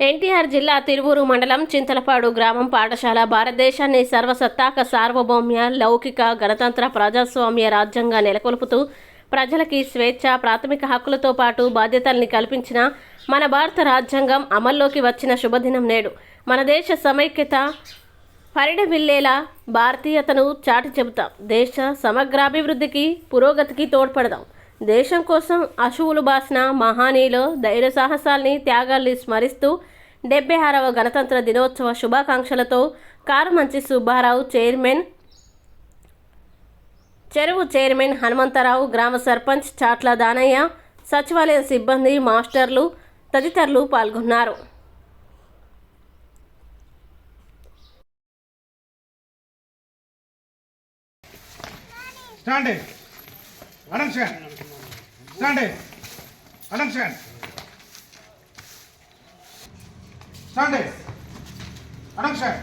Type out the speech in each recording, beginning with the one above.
ఎన్టీఆర్ జిల్లా తిరువూరు మండలం చింతలపాడు గ్రామం పాఠశాల భారతదేశాన్ని సర్వసత్తాక సార్వభౌమ్య లౌకిక గణతంత్ర ప్రజాస్వామ్య రాజ్యంగా నెలకొల్పుతూ ప్రజలకి స్వేచ్ఛ ప్రాథమిక హక్కులతో పాటు బాధ్యతల్ని కల్పించిన మన భారత రాజ్యాంగం అమల్లోకి వచ్చిన శుభదినం నేడు. మన దేశ సమైక్యత పరిణమిల్లేలా భారతీయతను చాటి చెబుతాం. దేశ సమగ్రాభివృద్ధికి పురోగతికి తోడ్పడదాం. దేశం కోసం అశువులు బాసిన మహానీయులు ధైర్య సాహసాల్ని త్యాగాల్ని స్మరిస్తూ డెబ్బై ఆరవ గణతంత్ర దినోత్సవ శుభాకాంక్షలతో కారుమంచి సుబ్బారావు చైర్మన్ చెరువు చైర్మన్ హనుమంతరావు గ్రామ సర్పంచ్ చాట్ల దానయ్య సచివాలయం సిబ్బంది మాస్టర్లు తదితరులు పాల్గొన్నారు. Stand it. Stand Stand Sundays. arang siya.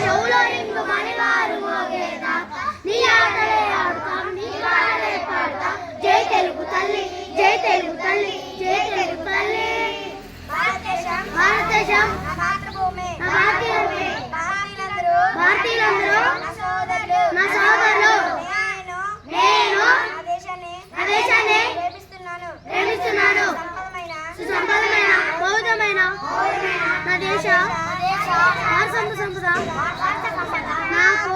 చెవులో ఇంగు మణివారు మోగేదాకా నీ ఆటలే ఆడుతాం నీ పాటలే పాడతాం జై తెలుగు తల్లి జై తెలుగు తల్లి జై తెలుగు తల్లి భారతదేశం భారతదేశం భారతీయులందరూ భారతీయులందరూ నా సోదరులు నా సోదరులు నేను నేను నా దేశాన్ని నా దేశాన్ని ప్రేమిస్తున్నాను ప్రేమిస్తున్నాను సంపదమైన సుసంపన్నమైన బౌద్ధమైన నా దేశ వారసత్వ సంపద. నాకు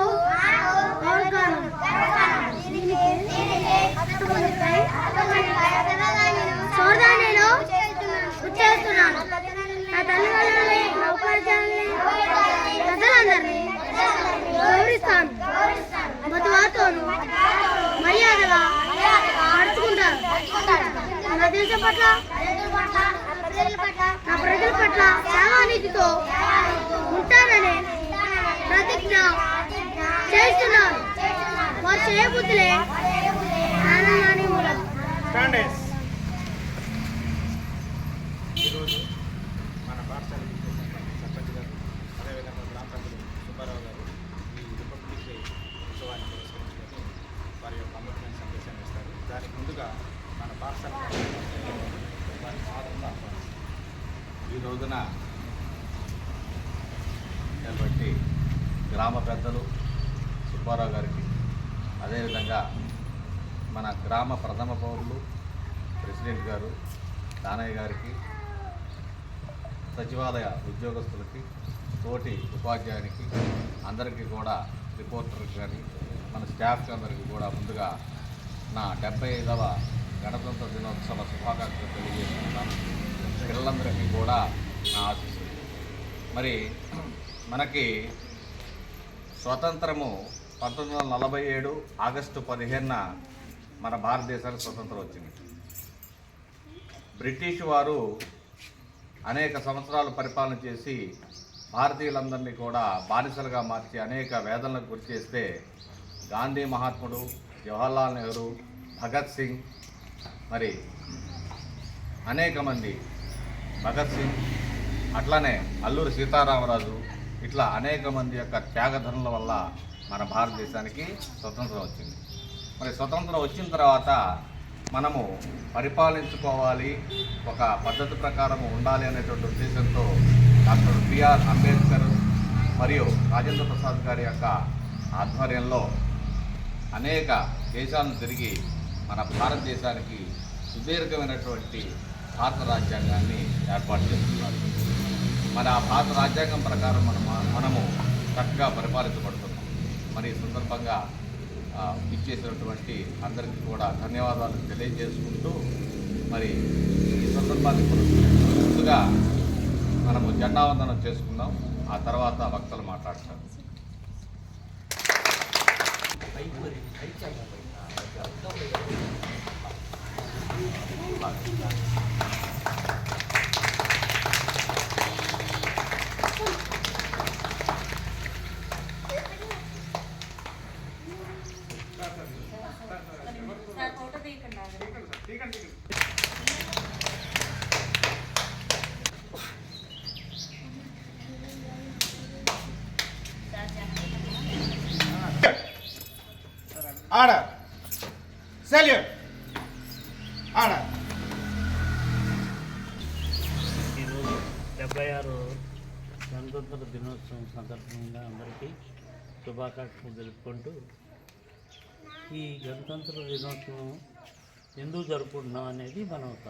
గౌరవగాను నేను ఉచ్చేస్తున్నాను. నా తల్లిదండ్రులని నా ఉపాధ్యాయుల్ని ప్రజలందరినీ గౌరవిస్తాను. మర్యాదగా నడుచుకుంటాను. నా దేశం పట్ల నా ప్రజల పట్ల సేవానీతితో ఉంటానని ప్రతిజ్ఞ చేస్తున్నాను. వారు చేయబుద్ధులే ఆనందాన్ని మూలం Stand it. ఈరోజు మన పాఠశాల సర్పంచ్ గారు అదేవిధంగా గ్రామ ప్రజలు సుబ్బారావు గారు ఈ రిపబ్లిక్ డే ఉత్సవాన్ని పురస్కరించుకొని వారి యొక్క అమృతమైన సందేశాన్ని ఇస్తారు దానికి ముందుగా మన పాఠశాల వారిని సాధారణంగా ఆహ్వానిస్తారు ఈ రోజున కాబట్టి గ్రామ పెద్దలు సుబ్బారావు గారికి అదేవిధంగా మన గ్రామ ప్రథమ పౌరులు ప్రెసిడెంట్ గారు దానయ్య గారికి సచివాలయ ఉద్యోగస్తులకి తోటి ఉపాధ్యాయునికి అందరికీ కూడా రిపోర్టర్కి కానీ మన స్టాఫ్కి అందరికీ కూడా ముందుగా నా డెబ్బై ఐదవ గణతంత్ర దినోత్సవ శుభాకాంక్షలు తెలియజేస్తున్నాను. పిల్లలందరికీ కూడా నా ఆశిస్తుంది మరి మనకి స్వతంత్రము పంతొమ్మిది వందల నలభై ఏడు ఆగస్టు పదిహేనున మన భారతదేశానికి స్వతంత్రం వచ్చింది. బ్రిటిష్ వారు అనేక సంవత్సరాలు పరిపాలన చేసి భారతీయులందరినీ కూడా బానిసలుగా మార్చి అనేక వేదనలకు గురి చేస్తే గాంధీ మహాత్ముడు జవహర్లాల్ నెహ్రూ భగత్ సింగ్ మరి అనేక మంది భగత్ సింగ్ అట్లానే అల్లూరి సీతారామరాజు ఇట్లా అనేక మంది యొక్క త్యాగధనుల వల్ల మన భారతదేశానికి స్వతంత్రం వచ్చింది. మరి స్వతంత్రం వచ్చిన తర్వాత మనము పరిపాలించుకోవాలి ఒక పద్ధతి ప్రకారం ఉండాలి అనేటువంటి ఉద్దేశంతో డాక్టర్ బిఆర్ అంబేద్కర్ మరియు రాజేంద్ర ప్రసాద్ గారి యొక్క ఆధ్వర్యంలో అనేక దేశాలను తిరిగి మన భారతదేశానికి సుదీర్ఘమైనటువంటి భారత రాజ్యాంగాన్ని ఏర్పాటు చేస్తున్నారు. మరి ఆ భారత రాజ్యాంగం ప్రకారం మనం మనము చక్కగా పరిపాలించబడుతున్నాం. మరి ఈ సందర్భంగా ఇచ్చేసినటువంటి అందరికీ కూడా ధన్యవాదాలు తెలియజేసుకుంటూ మరి ఈ సందర్భాన్ని ముందుగా మనము జెండావందనం చేసుకుందాం. ఆ తర్వాత భక్తులు మాట్లాడతారు. ఆర్డర్ సెల్యూట్ ఆర్డర్ ఈరోజు డెబ్బై ఆరు గణతంత్ర దినోత్సవం సందర్భంగా అందరికీ శుభాకాంక్షలు తెలుపుకుంటూ ఈ గణతంత్ర దినోత్సవం ఎందుకు జరుపుకుంటున్నాం అనేది మనం ఒక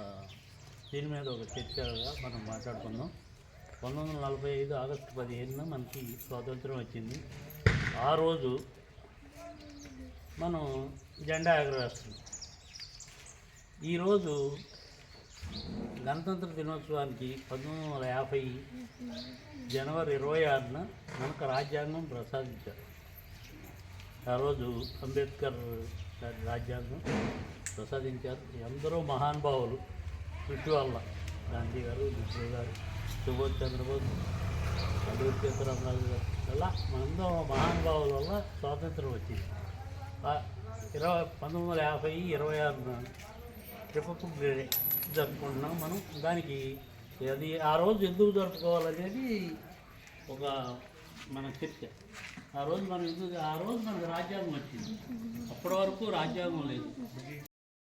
దీని మీద ఒక చర్చగా మనం మాట్లాడుకుందాం. పంతొమ్మిది వందల నలభై ఐదు ఆగస్టు పదిహేనున మనకి స్వాతంత్రం వచ్చింది. ఆ రోజు మనం జెండా ఎగరవేస్తున్నాం. ఈరోజు గణతంత్ర దినోత్సవానికి పంతొమ్మిది వందల యాభై జనవరి ఇరవై ఆరున మనకు రాజ్యాంగం ప్రసాదించారు. ఆ రోజు అంబేద్కర్ రాజ్యాంగం ప్రసాదించారు. ఎందరో మహానుభావులు. కృషి వల్ల గాంధీ గారు నెహ్రూ గారు సుభాష్ చంద్రబోస్ అల్లూరి సీతారామరాజు గారు ఇలా ఎందరో మహానుభావుల వల్ల స్వాతంత్రం వచ్చింది. ఇరవై పంతొమ్మిది వందల యాభై ఇరవై ఆరున రిపబ్లిక్ డే జరుపుకుంటున్నాం మనం. దానికి అది ఆ రోజు ఎందుకు జరుపుకోవాలనేది ఒక మన చర్చ. ఆ రోజు మనం ఎందుకు ఆ రోజు మనకు రాజ్యాంగం వచ్చింది. అప్పటి వరకు రాజ్యాంగం లేదు.